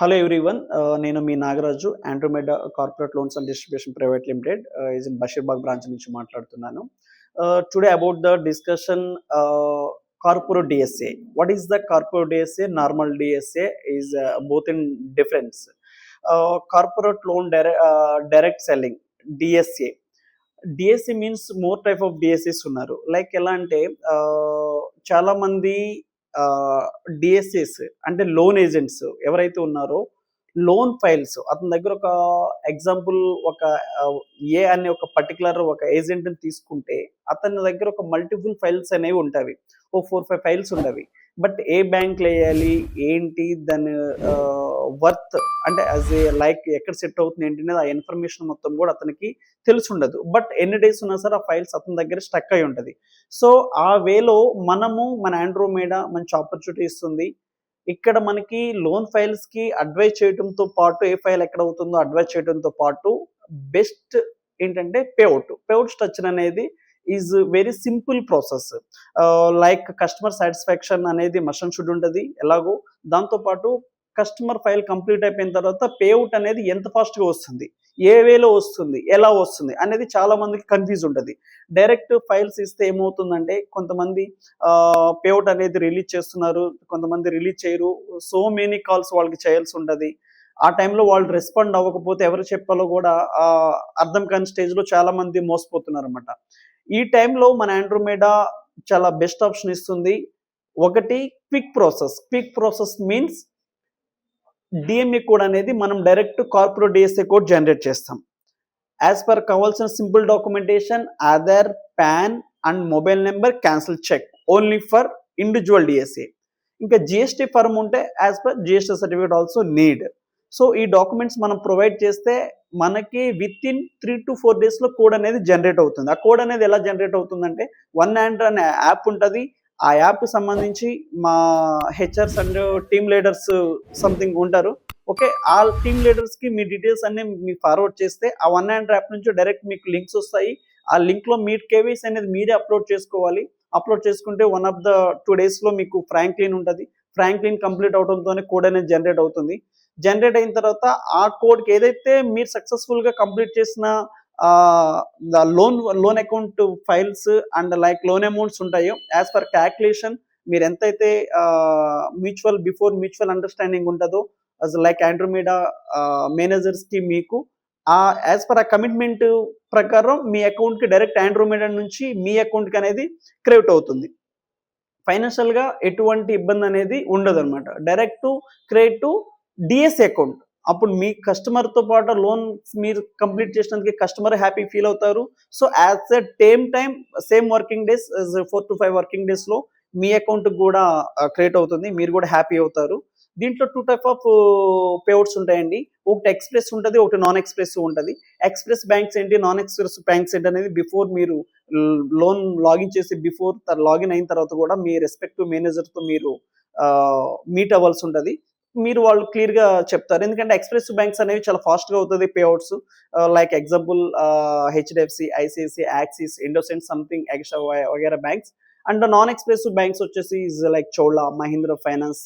Hello everyone నేను మీ Nagaraju Andromeda corporate loans and distribution private limited is in Basheerbagh branch నుంచి మాట్లాడుతున్నాను. Today about the discussion corporate DSA what is the corporate DSA normal DSA is both in difference corporate loan direct selling DSA DSC means more type of DSCs ఉన్నారు. Like ఎలా అంటే చాలామంది చాలా మంది DSS అంటే loan agents ఎవరైతే ఉన్నారో loan files అతని దగ్గర ఒక ఎగ్జాంపుల్ ఒక ఏ అనే ఒక పర్టికులర్ ఒక ఏజెంట్ని తీసుకుంటే అతని దగ్గర ఒక మల్టిపుల్ ఫైల్స్ అనేవి ఉంటాయి. ఓ ఫోర్ ఫైవ్ ఫైల్స్ ఉండవి. బట్ ఏ బ్యాంక్లో వేయాలి? ఏంటి? దాని వర్త్ అంటే యాజ్ ఏ లైక్ ఎక్కడ సెట్ అవుతుంది ఏంటి అనేది ఆ ఇన్ఫర్మేషన్ మొత్తం కూడా అతనికి తెలిసి ఉండదు బట్ ఎన్ని డేస్ ఉన్నా సరే ఆ ఫైల్స్ అతని దగ్గర స్టక్ అయి ఉంటుంది. సో ఆ వేలో మనము మన ఆండ్రోమేడా మంచి ఆపర్చునిటీ ఇస్తుంది. ఇక్కడ మనకి లోన్ ఫైల్స్కి అడ్వైజ్ చేయడంతో పాటు ఏ ఫైల్ ఎక్కడ అవుతుందో అడ్వైజ్ చేయడంతో పాటు బెస్ట్ ఏంటంటే పేఅవుట్ పేఅవుట్ స్ట్రక్చర్ అనేది is very simple process like customer satisfaction అనేది మషన్ షుడ్ ఉంటుంది. ఎలాగో దాంతోపాటు కస్టమర్ ఫైల్ కంప్లీట్ అయిపోయిన తర్వాత పేఅవుట్ అనేది ఎంత ఫాస్ట్గా వస్తుంది? ఏ వేలో వస్తుంది? ఎలా వస్తుంది? అనేది చాలా మందికి కన్ఫ్యూజ్ ఉంటుంది. డైరెక్ట్ ఫైల్స్ ఇస్తే ఏమవుతుందంటే కొంతమంది పేఅవుట్ అనేది రిలీజ్ చేస్తున్నారు. కొంతమంది రిలీజ్ చేయరు. సో మెనీ కాల్స్ వాళ్ళకి చేయాల్సి ఉంటుంది. ఆ టైంలో వాళ్ళు రెస్పాండ్ అవ్వకపోతే ఎవరు చెప్పాలో కూడా అర్థం కాని స్టేజ్లో చాలా మంది మోసపోతున్నారు అనమాట ఈ టైంలో మన ఆండ్రోమేడా చాలా బెస్ట్ ఆప్షన్ ఇస్తుంది. ఒకటి quick process. Quick process means DMA code అనేది మనం direct corporate DSA code generate చేస్తాం. యాజ్ పర్ కావాల్సిన simple documentation Aadhaar PAN and mobile number cancel cheque only for individual DSA ఇంకా జిఎస్టీ ఫర్మ్ ఉంటే as per GST certificate also need so ఈ documents మనం provide చేస్తే మనకి with in three to four డేస్లో code అనేది generate అవుతుంది. ఆ కోడ్ అనేది ఎలా జనరేట్ అవుతుందంటే వన్ హ్యాండ్ అనే యాప్ ఉంటుంది ఆ యాప్ సంబంధించి మా HRs and team leaders something ఉంటారు. ఓకే ఆ టీమ్ లీడర్స్కి మీ డీటెయిల్స్ అన్ని మీకు ఫార్వర్డ్ చేస్తే ఆ వన్ అండ్ యాప్ నుంచి డైరెక్ట్ మీకు లింక్స్ వస్తాయి. ఆ లింక్లో మీ కేవీస్ అనేది మీరే అప్లోడ్ చేసుకోవాలి. అప్లోడ్ చేసుకుంటే వన్ ఆఫ్ ద టూ డేస్లో మీకు ఫ్రాంక్లిన్ ఉంటుంది. ఫ్రాంక్లిన్ కంప్లీట్ అవడంతోనే కోడ్ అనేది జనరేట్ అవుతుంది. జనరేట్ అయిన తర్వాత ఆ కోడ్కి ఏదైతే మీరు సక్సెస్ఫుల్గా కంప్లీట్ చేసిన loan loan account files and like loan amounts ఉంటాయో యాజ్ పర్ క్యాల్కులేషన్ మీరు ఎంతైతే మ్యూచువల్ బిఫోర్ మ్యూచువల్ అండర్స్టాండింగ్ ఉంటుందో అస్ లైక్ ఆండ్రోమీడా మేనేజర్స్కి మీకు ఆ యాజ్ పర్ ఆ కమిట్మెంట్ ప్రకారం మీ అకౌంట్కి డైరెక్ట్ ఆండ్రోమీడా నుంచి మీ అకౌంట్కి అనేది క్రెడిట్ అవుతుంది. ఫైనాన్షియల్గా ఎటువంటి ఇబ్బంది అనేది ఉండదు అనమాట direct credit to DS account. అప్పుడు మీ కస్టమర్తో పాటు లోన్ మీరు కంప్లీట్ చేసినందుకు కస్టమర్ హ్యాపీ ఫీల్ అవుతారు. So as a tame time same working days four to five working డేస్లో మీ అకౌంట్ కూడా uh, క్రియేట్ అవుతుంది. మీరు కూడా హ్యాపీ అవుతారు. దీంట్లో టూ టైప్ ఆఫ్ పేఅవుట్స్ ఉంటాయండి. ఒకటి ఎక్స్ప్రెస్ ఉంటుంది ఒకటి నాన్ ఎక్స్ప్రెస్ ఉంటుంది. ఎక్స్ప్రెస్ బ్యాంక్స్ ఏంటి? నాన్ ఎక్స్ప్రెస్ బ్యాంక్స్ ఏంటి అనేది బిఫోర్ మీరు uh, లోన్ లాగిన్ చేసి బిఫోర్ లాగిన్ అయిన తర్వాత కూడా మీ రెస్పెక్టివ్ మేనేజర్తో మీరు uh, మీట్ అవ్వాల్సి ఉంటుంది. మీరు వాళ్ళు క్లియర్గా చెప్తారు. ఎందుకంటే ఎక్స్ప్రెస్ బ్యాంక్స్ అనేవి చాలా ఫాస్ట్గా అవుతుంది payouts like example HDFC ICICI Axis IndusInd something extra వగేరా banks and non express banks వచ్చేసి is like Chola Mahindra finance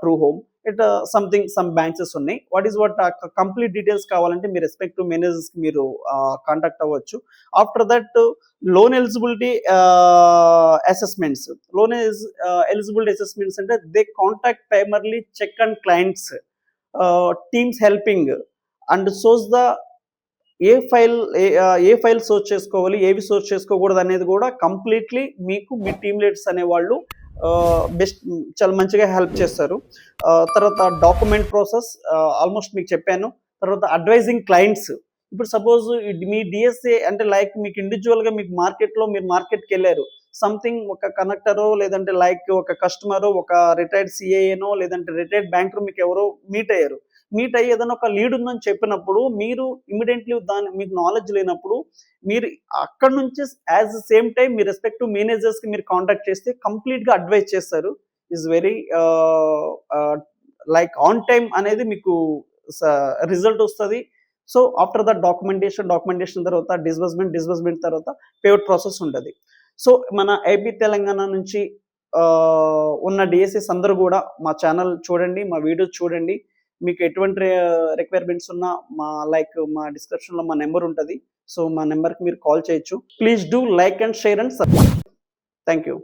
true home it something some banks ఉన్నాయి. What is what complete details కావాలంటే మీ respective మేనేజర్స్కి మీరు uh, contact అవ్వచ్చు. After that loan eligibility assessments loan eligibility assessments అంటే they contact primarily check and clients teams helping and సోస్ the a file a file source చేసుకోవాలి ఏవి source చేసుకోకూడదు అనేది కూడా కంప్లీట్లీ మీకు మీ టీమ్ లీడ్స్ అనేవాళ్ళు బెస్ట్ చాలా మంచిగా హెల్ప్ చేస్తారు. తర్వాత డాక్యుమెంట్ ప్రాసెస్ ఆల్మోస్ట్ మీకు చెప్పాను. తర్వాత అడ్వైజింగ్ క్లయింట్స్ ఇప్పుడు సపోజ్ మీ డిఎస్ఏ అంటే లైక్ మీకు ఇండివిజువల్గా మీకు మార్కెట్లో మీరు మార్కెట్కి వెళ్ళారు. సంథింగ్ ఒక కనెక్టరో లేదంటే లైక్ ఒక కస్టమరో ఒక రిటైర్డ్ సిఏఏనో లేదంటే రిటైర్డ్ బ్యాంకర్ మీకు ఎవరో మీట్ అయ్యారు. మీట్ అయ్యి ఏదైనా ఒక లీడ్ ఉందని చెప్పినప్పుడు మీరు ఇమీడియట్లీ దాని మీకు నాలెడ్జ్ లేనప్పుడు మీరు అక్కడ నుంచి యాజ్ సేమ్ టైం మీ రెస్పెక్టివ్ మేనేజర్స్కి మీరు కాంటాక్ట్ చేస్తే కంప్లీట్గా అడ్వైజ్ చేస్తారు. Is very like on time అనేది మీకు రిజల్ట్ వస్తుంది. So after that documentation documentation తర్వాత డిస్బర్స్మెంట్ డిస్బర్స్మెంట్ తర్వాత పేమెంట్ ప్రాసెస్ ఉంటుంది. సో మన ఏపీ తెలంగాణ నుంచి uh, ఉన్న డిఎస్ఎస్ అందరూ కూడా మా ఛానల్ చూడండి మా వీడియోస్ చూడండి. మీకు ఎటువంటి రిక్వైర్మెంట్స్ ఉన్నా మా లైక్ మా డిస్క్రిప్షన్లో మా నెంబర్ ఉంటుంది. సో మా నెంబర్కి మీరు కాల్ చేయొచ్చు. Please do like and share and subscribe thank you